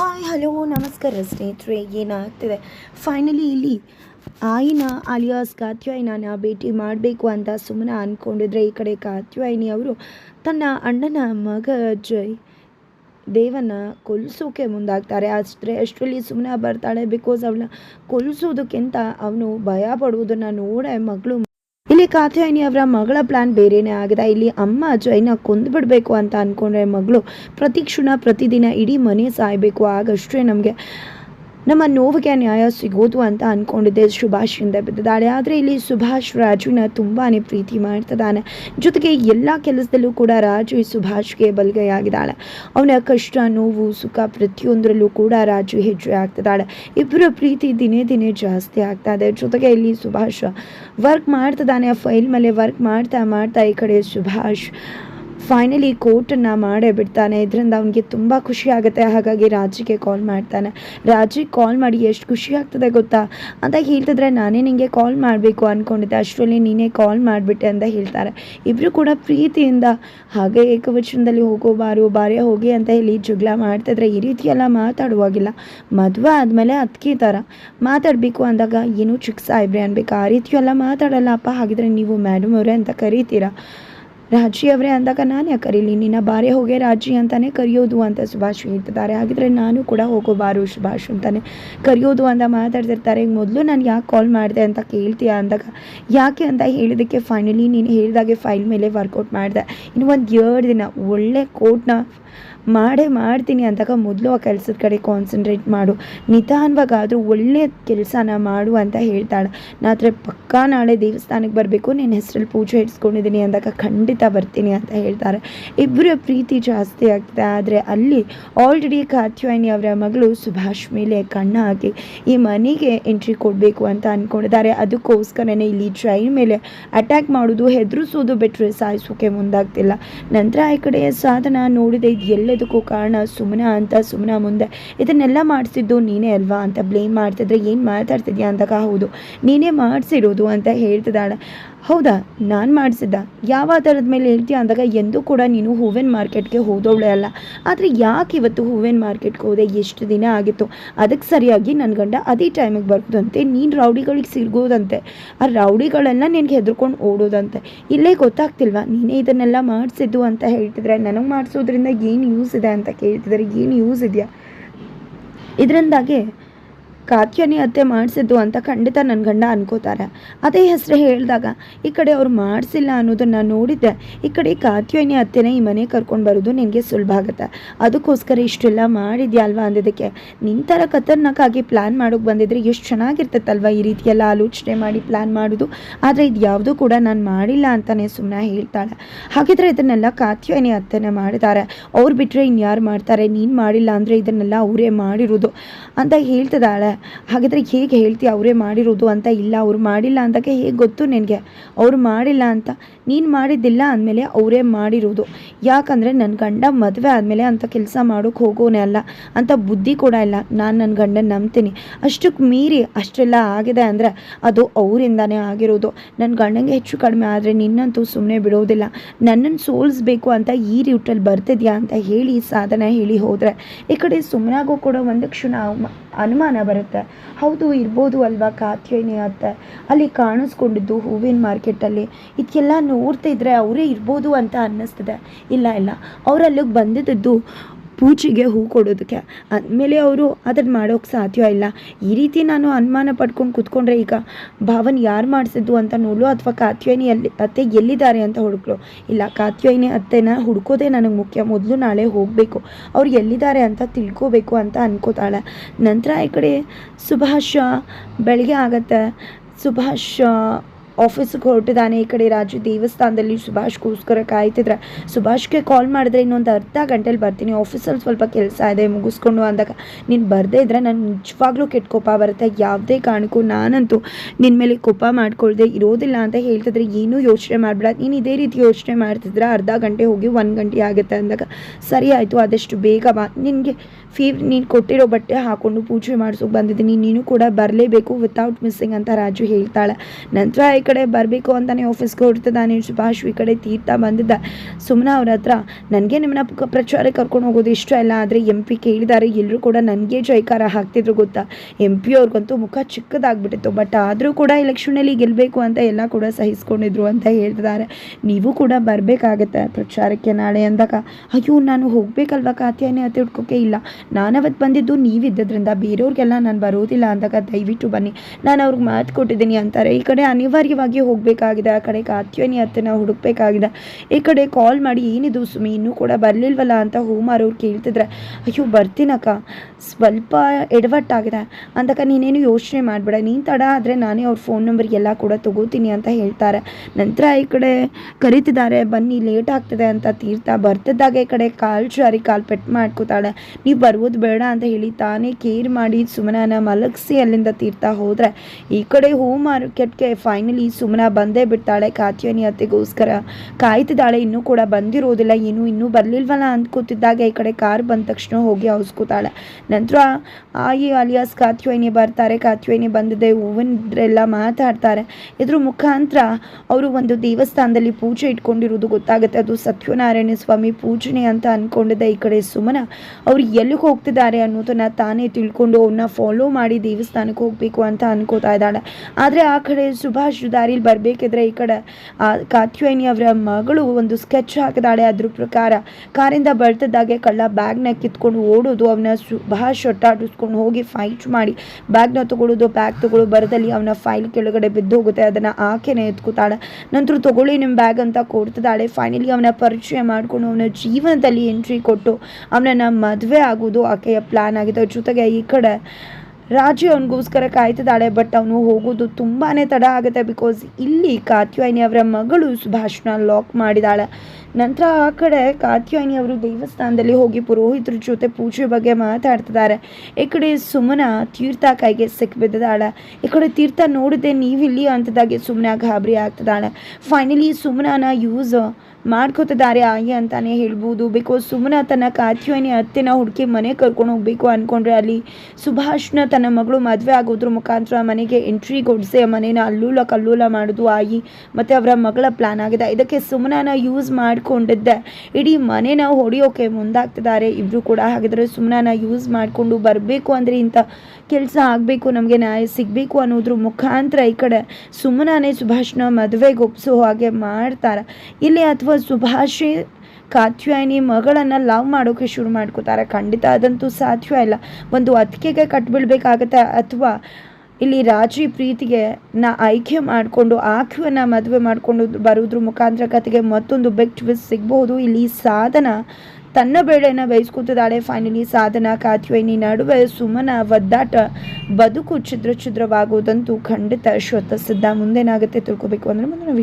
Hi, hello, ನಮಸ್ಕಾರ ಸ್ನೇಹಿತರೆ, ಏನಾಗ್ತಿದೆ? ಫೈನಲಿ ಇಲ್ಲಿ ಆಯಿನ ಅಲಿಯಾಸ್ ಕಾತ್ಯಾಯಿನ ಭೇಟಿ ಮಾಡಬೇಕು ಅಂತ ಸುಮ್ಮನೆ ಅಂದ್ಕೊಂಡಿದ್ರೆ ಈ ಕಡೆ ಕಾತ್ಯಾಯಿನಿ ಅವರು ತನ್ನ ಅಣ್ಣನ ಮಗ ಜೈ ದೇವನ ಕೊಲ್ಲಿಸೋಕೆ ಮುಂದಾಗ್ತಾರೆ. ಅಷ್ಟೇ, ಅಷ್ಟರಲ್ಲಿ ಸುಮ್ಮನೆ ಬರ್ತಾಳೆ ಬಿಕಾಸ್ ಅವಳ ಕೊಲ್ಸೋದಕ್ಕಿಂತ ಅವನು ಭಯ ಪಡುವುದನ್ನು ನೋಡೇ ಮಗಳು ಇಲ್ಲಿ ಕಾತ್ಯಾಯಿನಿ ಅವರ ಮಗಳ ಪ್ಲಾನ್ ಬೇರೆನೇ ಆಗಿದೆ. ಇಲ್ಲಿ ಅಮ್ಮ ಅಜಯ್ನ ಕೊಂದ್ಬಿಡ್ಬೇಕು ಅಂತ ಅಂದ್ಕೊಂಡ್ರೆ ಮಗಳು ಪ್ರತಿ ಕ್ಷಣ, ಪ್ರತಿದಿನ ಇಡೀ ಮನೆ ಸಾಯಬೇಕು. ಆಗಷ್ಟೇ ನಮಗೆ ನಮ್ಮ ನೋವಿಗೆ ನ್ಯಾಯ ಸಿಗೋದು ಅಂತ ಅಂದ್ಕೊಂಡಿದ್ದೆ ಸುಭಾಷ್ ಹಿಂದೆ ಬಿದ್ದಿದ್ದಾಳೆ. ಆದರೆ ಇಲ್ಲಿ ಸುಭಾಷ್ ರಾಜುನ ತುಂಬಾ ಪ್ರೀತಿ ಮಾಡ್ತಿದ್ದಾನೆ. ಜೊತೆಗೆ ಎಲ್ಲ ಕೆಲಸದಲ್ಲೂ ಕೂಡ ರಾಜು ಸುಭಾಷ್ಗೆ ಬಲಗೈಯಾಗಿದ್ದಾಳೆ. ಅವನ ಕಷ್ಟ, ನೋವು, ಸುಖ ಪ್ರತಿಯೊಂದರಲ್ಲೂ ಕೂಡ ರಾಜು ಹೆಜ್ಜೆ ಆಗ್ತಿದ್ದಾಳೆ ಇಬ್ಬರ ಪ್ರೀತಿ ದಿನೇ ದಿನೇ ಜಾಸ್ತಿ ಆಗ್ತಾ ಇದೆ. ಜೊತೆಗೆ ಇಲ್ಲಿ ಸುಭಾಷ್ ವರ್ಕ್ ಮಾಡ್ತಿದ್ದಾನೆ. ಫೈಲ್ ಮೇಲೆ ವರ್ಕ್ ಮಾಡ್ತಾ ಮಾಡ್ತಾ ಈ ಕಡೆ ಸುಭಾಷ್ ಫೈನಲಿ ಕೋರ್ಟನ್ನು ಮಾಡೇ ಬಿಡ್ತಾನೆ. ಇದರಿಂದ ಅವನಿಗೆ ತುಂಬ ಖುಷಿ ಆಗುತ್ತೆ. ಹಾಗಾಗಿ ರಾಜಿಗೆ ಕಾಲ್ ಮಾಡ್ತಾನೆ. ರಾಜಿಗೆ ಕಾಲ್ ಮಾಡಿ ಎಷ್ಟು ಖುಷಿ ಆಗ್ತದೆ ಗೊತ್ತಾ? ಅಂತ ಹೇಳ್ತಿದ್ರೆ ನಾನೇ ನಿಂಗೆ ಕಾಲ್ ಮಾಡಬೇಕು ಅಂದ್ಕೊಂಡಿದ್ದೆ ಅಷ್ಟರಲ್ಲಿ ನೀನೇ ಕಾಲ್ ಮಾಡಿಬಿಟ್ಟೆ ಅಂತ ಹೇಳ್ತಾರೆ. ಇಬ್ಬರು ಕೂಡ ಪ್ರೀತಿಯಿಂದ ಹಾಗೆ ಏಕವಚನದಲ್ಲಿ ಹೋಗೋ ಬಾರು, ಬಾರೇ ಹೋಗಿ ಅಂತ ಹೇಳಿ ಜಗಳ ಮಾಡ್ತಿದ್ರೆ ಈ ರೀತಿ ಎಲ್ಲ ಮಾತಾಡುವಾಗಿಲ್ಲ. ಮದುವೆ ಆದಮೇಲೆ ಅದಕ್ಕೆ ಥರ ಮಾತಾಡಬೇಕು ಅಂದಾಗ ಏನು ಚಿಕ್ಕ ಸಾಯಿಬ್ರೆ ಅನ್ಬೇಕು. ಆ ರೀತಿ ಎಲ್ಲ ಮಾತಾಡಲ್ಲ ಅಪ್ಪ ಹಾಗಿದ್ರೆ ನೀವು ಮ್ಯಾಡಮ್ ಅವರೇ ಅಂತ ಕರೀತೀರಾ? ರಾಜಿ ಅವರೇ ಅಂದಾಗ ನಾನು ಯಾಕೆ ಕರೀಲಿ? ನಿನ್ನ ಬಾರೆ ಹೋಗೆ ರಾಜಿ ಅಂತಾನೆ ಕರೆಯೋದು ಅಂತ ಸುಭಾಷ್ ಹೇಳ್ತಿದ್ದಾರೆ. ಹಾಗಿದ್ರೆ ನಾನು ಕೂಡ ಹೋಗೋ ಬಾರು ಸುಭಾಷ್ ಅಂತಾನೆ ಕರೆಯೋದು ಅಂತ ಮಾತಾಡ್ತಿರ್ತಾರೆ. ಈಗ ಮೊದಲು ನಾನು ಯಾಕೆ ಕಾಲ್ ಮಾಡಿದೆ ಅಂತ ಕೇಳ್ತೀಯ ಅಂದಾಗ, ಯಾಕೆ ಅಂತ ಹೇಳಿದ್ದಕ್ಕೆ ಫೈನಲಿ ನೀನು ಹೇಳಿದಾಗೆ ಫೈಲ್ ಮೇಲೆ ವರ್ಕೌಟ್ ಮಾಡಿದೆ. ಇನ್ನು ಒಂದು ಎರಡು ದಿನ ಒಳ್ಳೆ ಕೋಟ್ನ ಮಾಡೇ ಮಾಡ್ತೀನಿ ಅಂದಾಗ ಮೊದಲು ಆ ಕೆಲಸದ ಕಡೆ ಕಾನ್ಸಂಟ್ರೇಟ್ ಮಾಡು. ನಿಧಾನವಾಗಾದರೂ ಒಳ್ಳೆಯ ಕೆಲಸನ ಮಾಡು ಅಂತ ಹೇಳ್ತಾಳೆ. ನಾತ್ರ ಪಕ್ಕಾ ನಾಳೆ ದೇವಸ್ಥಾನಕ್ಕೆ ಬರಬೇಕು, ನಿನ್ನ ಹೆಸರಲ್ಲಿ ಪೂಜೆ ಇಡ್ಸ್ಕೊಂಡಿದ್ದೀನಿ ಅಂದಾಗ ಖಂಡಿತ ಬರ್ತೀನಿ ಅಂತ ಹೇಳ್ತಾರೆ. ಇಬ್ಬರ ಪ್ರೀತಿ ಜಾಸ್ತಿ ಆಗ್ತದೆ, ಆದರೆ ಅಲ್ಲಿ ಆಲ್ರೆಡಿ ಕಾತ್ಯಾಯಿನಿ ಅವರ ಮಗಳು ಸುಭಾಷ್ ಮೇಲೆ ಕಣ್ಣು ಹಾಕಿ, ಈ ಮನೆಗೆ ಎಂಟ್ರಿ ಕೊಡಬೇಕು ಅಂತ ಅಂದ್ಕೊಂಡಿದ್ದಾರೆ ಅದಕ್ಕೋಸ್ಕರನೇ ಇಲ್ಲಿ ಟ್ರೈನ್ ಮೇಲೆ ಅಟ್ಯಾಕ್ ಮಾಡೋದು, ಹೆದರಿಸೋದು ಬಿಟ್ಟರೆ ಸಾಯಿಸೋಕೆ ಮುಂದಾಗ್ತಿಲ್ಲ. ನಂತರ ಈ ಕಡೆ ಸಾಧನ ನೋಡಿದೆ ಇದು ಎಲ್ಲದಕ್ಕೂ ಕಾರಣ ಸುಮ್ಮನ ಅಂತ ಸುಮ್ಮನ ಮುಂದೆ. ಇದನ್ನೆಲ್ಲ ಮಾಡಿಸಿದ್ದು ನೀನೇ ಅಲ್ವಾ ಅಂತ ಬ್ಲೇಮ್ ಮಾಡ್ತಿದ್ರೆ ಏನು ಮಾತಾಡ್ತಿದ್ಯಾ ಅಂದಾಗ ಹೌದು. ನೀನೇ ಮಾಡಿಸಿರೋದು ಅಂತ ಹೇಳ್ತಿದ್ದಾಳೆ. ಹೌದಾ? ನಾನು ಮಾಡಿಸಿದ್ದ. ಯಾವ ಥರದ ಮೇಲೆ ಹೇಳ್ತೀಯ ಅಂದಾಗ ಎಂದೂ ಕೂಡ ನೀನು ಹೂವಿನ ಮಾರ್ಕೆಟ್ಗೆ ಹೋದವಳೆ ಅಲ್ಲ. ಆದರೆ ಯಾಕೆ ಇವತ್ತು ಹೂವಿನ ಮಾರ್ಕೆಟ್ಗೆ ಹೋದೆ? ಎಷ್ಟು ದಿನ ಆಗಿತ್ತು? ಅದಕ್ಕೆ ಸರಿಯಾಗಿ ನನ್ನ ಗಂಡ ಅದೇ ಟೈಮಿಗೆ ಬರ್ಬೋದಂತೆ ನೀನು ರೌಡಿಗಳಿಗೆ ಸಿರ್ಗೋದಂತೆ ಆ ರೌಡಿಗಳೆಲ್ಲ ನಿನಗೆ ಹೆದರ್ಕೊಂಡು ಓಡೋದಂತೆ. ಇಲ್ಲೇ ಗೊತ್ತಾಗ್ತಿಲ್ವಾ? ನೀನೇ ಇದನ್ನೆಲ್ಲ ಮಾಡಿಸಿದ್ದು ಅಂತ ಹೇಳ್ತಿದ್ರೆ ನನಗೆ ಮಾಡಿಸೋದ್ರಿಂದ ಏನು ಯೂಸ್ ಇದೆ ಅಂತ ಕೇಳ್ತಿದ್ದಾರೆ. ಏನು ಯೂಸ್ ಇದೆಯಾ? ಇದರಿಂದಾಗೆ ಕಾತ್ಯಾನಿ ಅತ್ತೆ ಮಾಡಿಸಿದ್ದು ಅಂತ ಖಂಡಿತ ನನ್ನ ಗಂಡ ಅನ್ಕೋತಾರೆ. ಅದೇ ಹೆಸರು ಹೇಳಿದಾಗ, ಈ ಕಡೆ ಅವ್ರು ಮಾಡಿಸಿಲ್ಲ ಅನ್ನೋದನ್ನು ನೋಡಿದ್ದೆ ಈ ಕಡೆ ಕಾತ್ಯನಿ ಅತ್ತೆನೇ ಈ ಮನೆ ಕರ್ಕೊಂಡು ಬರೋದು ನಿನಗೆ ಸುಲಭ ಆಗುತ್ತೆ. ಅದಕ್ಕೋಸ್ಕರ ಇಷ್ಟೆಲ್ಲ ಮಾಡಿದ್ಯಾ ಅಲ್ವಾ ಅಂದಿದ್ದಕ್ಕೆ. ನಿನ್ನ ಥರ ಖತರ್ನಾಕಾಗಿ ಪ್ಲ್ಯಾನ್ ಮಾಡೋಕ್ಕೆ ಬಂದಿದ್ರೆ ಎಷ್ಟು ಚೆನ್ನಾಗಿರ್ತೈತಲ್ವ ಈ ರೀತಿಯೆಲ್ಲ ಆಲೋಚನೆ ಮಾಡಿ ಪ್ಲ್ಯಾನ್ ಮಾಡೋದು. ಆದರೆ ಇದು ಯಾವುದೂ ಕೂಡ ನಾನು ಮಾಡಿಲ್ಲ ಅಂತಲೇ ಸುಮ್ಮನೆ ಹೇಳ್ತಾಳೆ. ಹಾಗಿದ್ರೆ ಇದನ್ನೆಲ್ಲ ಕಾತ್ಯನಿ ಅತ್ತೆನೇ ಮಾಡಿದ್ದಾರೆ. ಅವ್ರು ಬಿಟ್ಟರೆ ಇನ್ಯಾರು ಮಾಡ್ತಾರೆ? ನೀನು ಮಾಡಿಲ್ಲ ಅಂದರೆ ಇದನ್ನೆಲ್ಲ ಅವರೇ ಮಾಡಿರೋದು ಅಂತ ಹೇಳ್ತಿದ್ದಾಳೆ. ಹಾಗಿದ್ರೆ ಹೇಗೆ ಹೇಳ್ತಿ, ಅವರೇ ಮಾಡಿರೋದು ಅಂತ ಇಲ್ಲ, ಅವ್ರು ಮಾಡಿಲ್ಲ ಅಂದಕ್ಕೆ ಹೇಗೆ ಗೊತ್ತು ನಿನಗೆ? ಅವ್ರು ಮಾಡಿಲ್ಲ ಅಂತ, ನೀನು ಮಾಡಿದ್ದಿಲ್ಲ ಅಂದಮೇಲೆ ಅವರೇ ಮಾಡಿರೋದು. ಯಾಕಂದರೆ ನನ್ನ ಗಂಡ ಮದುವೆ ಆದಮೇಲೆ ಅಂಥ ಕೆಲಸ ಮಾಡೋಕ್ಕೆ ಹೋಗೋನೇ ಅಲ್ಲ, ಅಂತ ಬುದ್ಧಿ ಕೂಡ ಇಲ್ಲ. ನಾನು ನನ್ನ ಗಂಡನ ನಂಬ್ತೀನಿ. ಅಷ್ಟಕ್ಕೆ ಮೀರಿ ಅಷ್ಟೆಲ್ಲ ಆಗಿದೆ ಅಂದರೆ ಅದು ಅವರಿಂದನೇ ಆಗಿರೋದು. ನನ್ನ ಗಂಡಂಗೆ ಹೆಚ್ಚು ಕಡಿಮೆ ಆದರೆ ನಿನ್ನಂತೂ ಸುಮ್ಮನೆ ಬಿಡೋದಿಲ್ಲ. ನನ್ನನ್ನು ಸೋಲಿಸ್ಬೇಕು ಅಂತ ಈ ರೂಟಲ್ಲಿ ಬರ್ತಿದ್ಯಾ ಅಂತ ಹೇಳಿ ಸಾಧನೆ ಹೇಳಿ ಹೋದರೆ, ಈ ಕಡೆ ಸುಮ್ಮನಾಗೋ ಕೂಡ ಒಂದು ಕ್ಷಣ ಅನುಮಾನ ಬರುತ್ತೆ. ಹೌದು, ಇರ್ಬೋದು ಅಲ್ವಾ ಕಾತ್ಯಾಯಿನಿ ಅತ್ತೆ? ಅಲ್ಲಿ ಕಾಣಿಸ್ಕೊಂಡಿದ್ದು ಹೂವಿನ ಮಾರ್ಕೆಟಲ್ಲಿ. ಇದಕ್ಕೆಲ್ಲ ನೋಡ್ತಿದ್ರೆ ಅವರೇ ಇರ್ಬೋದು ಅಂತ ಅನ್ನಿಸ್ತದೆ. ಇಲ್ಲ ಇಲ್ಲ. ಅವ್ರು ಅಲ್ಲಿಗೆ ಬಂದಿದ್ದು ಪೂಜೆಗೆ ಹೂ ಕೊಡೋದಕ್ಕೆ. ಆದಮೇಲೆ ಅವರು ಅದನ್ನು ಮಾಡೋಕ್ಕೆ ಸಾಧ್ಯ ಇಲ್ಲ. ಈ ರೀತಿ ನಾನು ಅನುಮಾನ ಪಡ್ಕೊಂಡು ಕೂತ್ಕೊಂಡ್ರೆ ಈಗ ಭಾವನ್ ಯಾರು ಮಾಡಿಸಿದ್ದು ಅಂತ ನೋಡಲು, ಅಥವಾ ಕಾತ್ಯಾಯಿನಿ ಎಲ್ಲಿ, ಅತ್ತೆ ಎಲ್ಲಿದ್ದಾರೆ ಅಂತ ಹುಡುಕ್ಲು. ಇಲ್ಲ, ಕಾತ್ಯಾಯಿನಿ ಅತ್ತೆನ ಹುಡ್ಕೋದೇ ನನಗೆ ಮುಖ್ಯ. ಮೊದಲು ನಾಳೆ ಹೋಗಬೇಕು. ಅವ್ರು ಎಲ್ಲಿದ್ದಾರೆ ಅಂತ ತಿಳ್ಕೋಬೇಕು ಅಂತ ಅನ್ಕೋತಾಳೆ. ನಂತರ ಈ ಕಡೆ ಸುಭಾಷ, ಬೆಳಗ್ಗೆ ಆಗತ್ತೆ. ಸುಭಾಷ್ ಆಫೀಸಿಗೆ ಹೊರಟಿದ್ದಾನೆ ಈ ಕಡೆ ರಾಜು ದೇವಸ್ಥಾನದಲ್ಲಿ ಸುಭಾಷ್ಗೋಸ್ಕರ ಕಾಯ್ತಿದ್ರೆ. ಸುಭಾಷ್ಗೆ ಕಾಲ್ ಮಾಡಿದ್ರೆ ಇನ್ನೊಂದು ಅರ್ಧ ಗಂಟೆಲಿ ಬರ್ತೀನಿ. ಆಫೀಸಲ್ಲಿ ಸ್ವಲ್ಪ ಕೆಲಸ ಇದೆ, ಮುಗಿಸ್ಕೊಂಡು ಅಂದಾಗ, ನೀನು ಬರದೇ ಇದ್ರೆ ನಾನು ನಿಜವಾಗ್ಲೂ ಕೆಟ್ಟ ಕೋಪ ಬರುತ್ತೆ. ಯಾವುದೇ ಕಾರಣಕ್ಕೂ ನಾನಂತೂ ನಿನ್ನ ಮೇಲೆ ಕೋಪ ಮಾಡ್ಕೊಳ್ದೆ ಇರೋದಿಲ್ಲ ಅಂತ ಹೇಳ್ತಿದ್ರೆ ಏನೂ ಯೋಚನೆ ಮಾಡಬೇಡ. ನೀನು ಇದೇ ರೀತಿ ಯೋಚನೆ ಮಾಡ್ತಿದ್ರೆ ಅರ್ಧ ಗಂಟೆ ಹೋಗಿ ಒಂದು ಗಂಟೆ ಆಗುತ್ತೆ ಅಂದಾಗ, ಸರಿ ಆಯಿತು, ಆದಷ್ಟು ಬೇಗ ಬಾ. ನಿನಗೆ ಫೀವ್ ನೀನು ಕೊಟ್ಟಿರೋ ಬಟ್ಟೆ ಹಾಕೊಂಡು ಪೂಜೆ ಮಾಡಿಸೋಕೆ ಬಂದಿದ್ದೀನಿ. ನೀನು ಕೂಡ ಬರಲೇಬೇಕು ವಿತೌಟ್ ಮಿಸ್ಸಿಂಗ್ ಅಂತ ರಾಜು ಹೇಳ್ತಾಳೆ. ನಂತರ ಈ ಕಡೆ ಬರಬೇಕು ಅಂತಲೇ ಆಫೀಸ್ಗೆ ಹೊರಡ್ತಿದ್ದಾನೆ ಸುಭಾಷ್ ಈ ಕಡೆ ತೀರ್ಥ ಬಂದಿದ್ದ. ಸುಮ್ಮನೆ ಅವ್ರ ಹತ್ರ, ನನಗೆ ನಿಮ್ಮನ್ನ ಪ್ರಚಾರಕ್ಕೆ ಕರ್ಕೊಂಡು ಹೋಗೋದು ಇಷ್ಟ ಇಲ್ಲ. ಆದರೆ ಎಂ ಪಿ ಕೇಳಿದ್ದಾರೆ ಎಲ್ಲರೂ ಕೂಡ ನನಗೆ ಜೈಕಾರ ಹಾಕ್ತಿದ್ರು ಗೊತ್ತಾ? ಎಂ ಪಿ ಅವ್ರಿಗಂತೂ ಮುಖ ಚಿಕ್ಕದಾಗ್ಬಿಟ್ಟಿತ್ತು. ಬಟ್ ಆದರೂ ಕೂಡ ಎಲೆಕ್ಷನಲ್ಲಿ ಗೆಲ್ಲಬೇಕು ಅಂತ ಎಲ್ಲ ಕೂಡ ಸಹಿಸ್ಕೊಂಡಿದ್ರು ಅಂತ ಹೇಳ್ತಿದ್ದಾರೆ. ನೀವು ಕೂಡ ಬರಬೇಕಾಗತ್ತೆ ಪ್ರಚಾರಕ್ಕೆ ನಾಳೆ ಅಂದಾಗ. ಅಯ್ಯೋ, ನಾನು ಹೋಗಬೇಕಲ್ವ? ಖಾತೆಯನ್ನೇ ಅತಿ ಹುಡ್ಕೋಕೆ ಇಲ್ಲ. ನಾನು ಅವತ್ತು ಬಂದಿದ್ದು ನೀವಿದ್ದರಿಂದ ಬೇರೆಯವ್ರಿಗೆಲ್ಲ ನಾನು ಬರೋದಿಲ್ಲ ಅಂದಾಗ ದಯವಿಟ್ಟು ಬನ್ನಿ. ನಾನು ಅವ್ರಿಗೆ ಮಾತು ಕೊಟ್ಟಿದ್ದೀನಿ ಅಂತಾರೆ. ಈ ಕಡೆ ಅನಿವಾರ್ಯವಾಗಿ ಹೋಗಬೇಕಾಗಿದೆ. ಆ ಕಡೆ ಕಾತ್ಯನಿ ಅತ್ತನ ಹುಡುಕ್ಬೇಕಾಗಿದೆ. ಈ ಕಡೆ ಕಾಲ್ ಮಾಡಿ, ಏನಿದು ಸುಮಿ? ಇನ್ನೂ ಕೂಡ ಬರಲಿಲ್ವಲ್ಲ? ಅಂತ ಹೋಮಾರ್ ಅವ್ರು ಕೇಳ್ತಿದ್ರೆ, ಅಯ್ಯೋ, ಬರ್ತೀನಕ್ಕ. ಸ್ವಲ್ಪ ಎಡವಟ್ಟಾಗಿದೆ. ಅಂದಾಗ ನೀನೇನು ಯೋಚನೆ ಮಾಡಬೇಡ. ನೀನು ತಡ, ಆದರೆ ನಾನೇ ಅವ್ರ ಫೋನ್ ನಂಬರ್ ಕೂಡ ತಗೋತೀನಿ ಅಂತ ಹೇಳ್ತಾರೆ. ನಂತರ ಈ ಕಡೆ ಕರಿತಿದ್ದಾರೆ, ಬನ್ನಿ ಲೇಟ್ ಆಗ್ತದೆ ಅಂತ ತೀರ್ಥ. ಬರ್ತಿದ್ದಾಗ ಈ ಕಡೆ ಕಾಲು ಜಾರಿ, ಕಾಲು ಪೆಟ್ಟು ಮಾಡ್ಕೋತಾಳೆ. ನೀವು ಬರುವುದು ಬೇಡ ಅಂತ ಹೇಳಿ ತಾನೇ ಕೇರ್ ಮಾಡಿ ಸುಮನನ ಮಲಗಿಸಿ ಅಲ್ಲಿಂದ ತೀರ್ತಾ ಹೋದರೆ. ಈ ಕಡೆ ಹೂ ಮಾರ್ಕೆಟ್ಗೆ ಫೈನಲಿ ಸುಮನ ಬಂದೇ ಬಿಡ್ತಾಳೆ. ಕಾತ್ಯಾನಿ ಅತ್ತೆಗೋಸ್ಕರ ಕಾಯ್ತಿದ್ದಾಳೆ. ಇನ್ನೂ ಕೂಡ ಬಂದಿರೋದಿಲ್ಲ. ಏನು, ಇನ್ನೂ ಬರಲಿಲ್ವಲ್ಲ ಕೂತಿದ್ದಾಗ ಈ ಕಡೆ ಕಾರ್ ಬಂದ ತಕ್ಷಣ ಹೋಗಿ ಹೌಸ್ಕೋತಾಳೆ ನಂತರ ಆಯಿ ಅಲಿಯಾಸ್ ಕಾತ್ಯಾಯಿನಿ ಬರ್ತಾರೆ. ಕಾತ್ಯಾಯಿನಿ ಬಂದಿದೆ. ಹೂವಿನ್ರೆಲ್ಲ ಮಾತಾಡ್ತಾರೆ. ಇದ್ರ ಮುಖಾಂತರ ಅವರು ಒಂದು ದೇವಸ್ಥಾನದಲ್ಲಿ ಪೂಜೆ ಇಟ್ಕೊಂಡಿರೋದು ಗೊತ್ತಾಗುತ್ತೆ. ಅದು ಸತ್ಯನಾರಾಯಣ ಸ್ವಾಮಿ ಪೂಜನೆ ಅಂತ ಅಂದ್ಕೊಂಡಿದ್ದೆ ಈ ಕಡೆ ಸುಮನ. ಅವ್ರು ಎಲ್ಲಿಗೆ ಹೋಗ್ತಿದ್ದಾರೆ ಅನ್ನೋದನ್ನು ತಾನೇ ತಿಳ್ಕೊಂಡು ಅವನ್ನ ಫಾಲೋ ಮಾಡಿ ದೇವಸ್ಥಾನಕ್ಕೆ ಹೋಗಬೇಕು ಅಂತ ಅನ್ಕೋತಾ ಇದ್ದಾಳೆ. ಆದರೆ ಆ ಕಡೆ ಸುಭಾಷ್ ದಾರಿಲಿ ಬರಬೇಕಿದ್ರೆ ಈ ಕಡೆ ಕಾತ್ಯಾಯಿನಿ ಅವರ ಮಗಳು ಒಂದು ಸ್ಕೆಚ್ ಹಾಕಿದಾಳೆ ಅದ್ರ ಪ್ರಕಾರ. ಕಾರಿಂದ ಬರ್ತಿದ್ದಾಗೆ ಕಳ್ಳ ಬ್ಯಾಗ್ನ ಕಿತ್ಕೊಂಡು ಓಡೋದು, ಅವನ ಸುಭಾಷ್ ಒಟ್ಟಾಡಿಸ್ಕೊಂಡು ಹೋಗಿ ಫೈಟ್ ಮಾಡಿ. ಬ್ಯಾಗ್ನ ತಗೊಳ್ಳೋದು ಬ್ಯಾಗ್ ತಗೊಳ್ಳೋ ಬರದಲ್ಲಿ ಅವನ ಫೈಲ್ ಕೆಳಗಡೆ ಬಿದ್ದೋಗುತ್ತೆ ಅದನ್ನು ಆಕೆನೇ ಎತ್ಕೋತಾಳೆ. ನಂತರ ತಗೊಳ್ಳಿ ನಿಮ್ಮ ಬ್ಯಾಗ್ ಅಂತ ಕೊಡ್ತಿದ್ದಾಳೆ. ಫೈನಲಿ ಅವನ ಪರಿಚಯ ಮಾಡಿಕೊಂಡು ಅವನ ಜೀವನದಲ್ಲಿ ಎಂಟ್ರಿ ಕೊಟ್ಟು, ಅವನನ್ನು ಮದುವೆ ಆಗೋದು ಆಕೆಯ ಪ್ಲಾನ್ ಆಗಿದೆ ಜೊತೆಗೆ ಈ ಕಡೆ ರಾಜು ಅವನಿಗೋಸ್ಕರ ಕಾಯ್ತಿದ್ದಾಳೆ ಬಟ್ ಅವನು ಹೋಗೋದು ತುಂಬಾ ತಡ ಆಗುತ್ತೆ ಬಿಕಾಸ್ ಇಲ್ಲಿ ಕಾತ್ಯಾಯಿನಿ ಅವರ ಮಗಳು ಸುಭಾಷ್ನ ಲಾಕ್ ಮಾಡಿದಾಳೆ ನಂತರ ಆ ಕಡೆ ಕಾತ್ಯಾಯಿನಿ ಅವರು ದೇವಸ್ಥಾನದಲ್ಲಿ ಹೋಗಿ ಪುರೋಹಿತರ ಜೊತೆ ಪೂಜೆ ಬಗ್ಗೆ ಮಾತಾಡ್ತಿದ್ದಾರೆ. ಈ ಕಡೆ ಸುಮನ ತೀರ್ಥ ಕೈಗೆ ಸಿಕ್ಬಿದ್ದಾಳೆ ಈ ಕಡೆ ತೀರ್ಥ ನೋಡಿದೆ ನೀವಿಲ್ಲಿ ಅಂತದಾಗೆ ಸುಮನ ಗಾಬರಿ ಆಗ್ತಿದ್ದಾಳೆ. ಫೈನಲಿ ಸುಮನನ ಯೂಸ್ ಮಾಡ್ಕೋತಿದ್ದಾರೆ, ಆಯಿ ಅಂತಾನೆ ಹೇಳ್ಬೋದು. ಬಿಕಾಸ್ ಸುಮನ ತನ್ನ ಕಾತ್ಯಾಯಿನಿ ಅತ್ತೆನ ಹುಡುಕಿ ಮನೆ ಕರ್ಕೊಂಡು ಹೋಗ್ಬೇಕು ಅಂದ್ಕೊಂಡ್ರೆ ಅಲ್ಲಿ ಸುಭಾಷ್ನ ತನ್ನ ಮಗಳು ಮದುವೆ ಆಗೋದ್ರ ಮುಖಾಂತರ ಮನೆಗೆ ಎಂಟ್ರಿ ಕೊಡಿಸಿ, ಮನೇನ ಅಲ್ಲೂಲ ಕಲ್ಲೂಲ ಮಾಡೋದು, ಆಯಿ ಮತ್ತು ಅವರ ಮಗಳ ಪ್ಲಾನ್ ಆಗಿದೆ. ಇದಕ್ಕೆ ಸುಮನನ ಯೂಸ್ ಮಾಡಿಕೊಂಡಿದ್ದೆ. ಇಡೀ ಮನೆನ ಹೊಡೆಯೋಕೆ ಮುಂದಾಗ್ತಿದ್ದಾರೆ. ಇಬ್ಬರು ಕೂಡ ಹಾಗಿದ್ರೆ ಸುಮನನ ಯೂಸ್ ಮಾಡಿಕೊಂಡು ಬರಬೇಕು ಅಂದರೆ ಇಂಥ ಕೆಲಸ ಆಗಬೇಕು, ನಮಗೆ ನ್ಯಾಯ ಸಿಗಬೇಕು ಅನ್ನೋದ್ರ ಮುಖಾಂತರ ಈ ಕಡೆ ಸುಮ್ಮನೆ ಸುಭಾಷ್ನ ಮದುವೆಗೆ ಒಪ್ಸೋ ಹಾಗೆ ಮಾಡ್ತಾರೆ. ಇಲ್ಲಿ ಅಥವಾ ಸುಭಾಷಿ ಕಾತ್ಯಾಯಿನಿ ಮಗಳನ್ನು ಲವ್ ಮಾಡೋಕೆ ಶುರು ಮಾಡ್ಕೋತಾರೆ. ಖಂಡಿತ ಅದಂತೂ ಸಾಧ್ಯ ಇಲ್ಲ. ಒಂದು ಅತ್ತಿಗೆಗೆ ಕಟ್ಬಿಡ್ಬೇಕಾಗತ್ತೆ ಅಥವಾ ಇಲ್ಲಿ ರಾಜಿ ಪ್ರೀತಿಗೆ ನಾ ಆಯ್ಕೆ ಮಾಡಿಕೊಂಡು ಆಕೆಯನ್ನ ಮದುವೆ ಮಾಡಿಕೊಂಡು ಬರೋದ್ರ ಮುಖಾಂತರ ಕತೆಗೆ ಮತ್ತೊಂದು ಬೆಗ್ ಟ್ವಿಸ್ಟ್ ಸಿಗಬಹುದು. ಇಲ್ಲಿ ಸಾಧನ ತನ್ನ ಬೇಳೆನ ಬೇಯಿಸ್ಕೊತಿದ್ದಾಳೆ. ಫೈನಲಿ ಸಾಧನ, ಕಾತ್ಯಾಯಿನಿ ನಡುವೆ ಸುಮನ ಒದ್ದಾಟ, ಬದುಕು ಛಿದ್ರ ಛಿದ್ರವಾಗುವುದಂತೂ ಖಂಡಿತ ಶ್ವತ ಸಿದ್ಧ ಮುಂದೇನಾಗುತ್ತೆ ತಿಳ್ಕೊಬೇಕು ಅಂದ್ರೆ ಮುಂದಿನ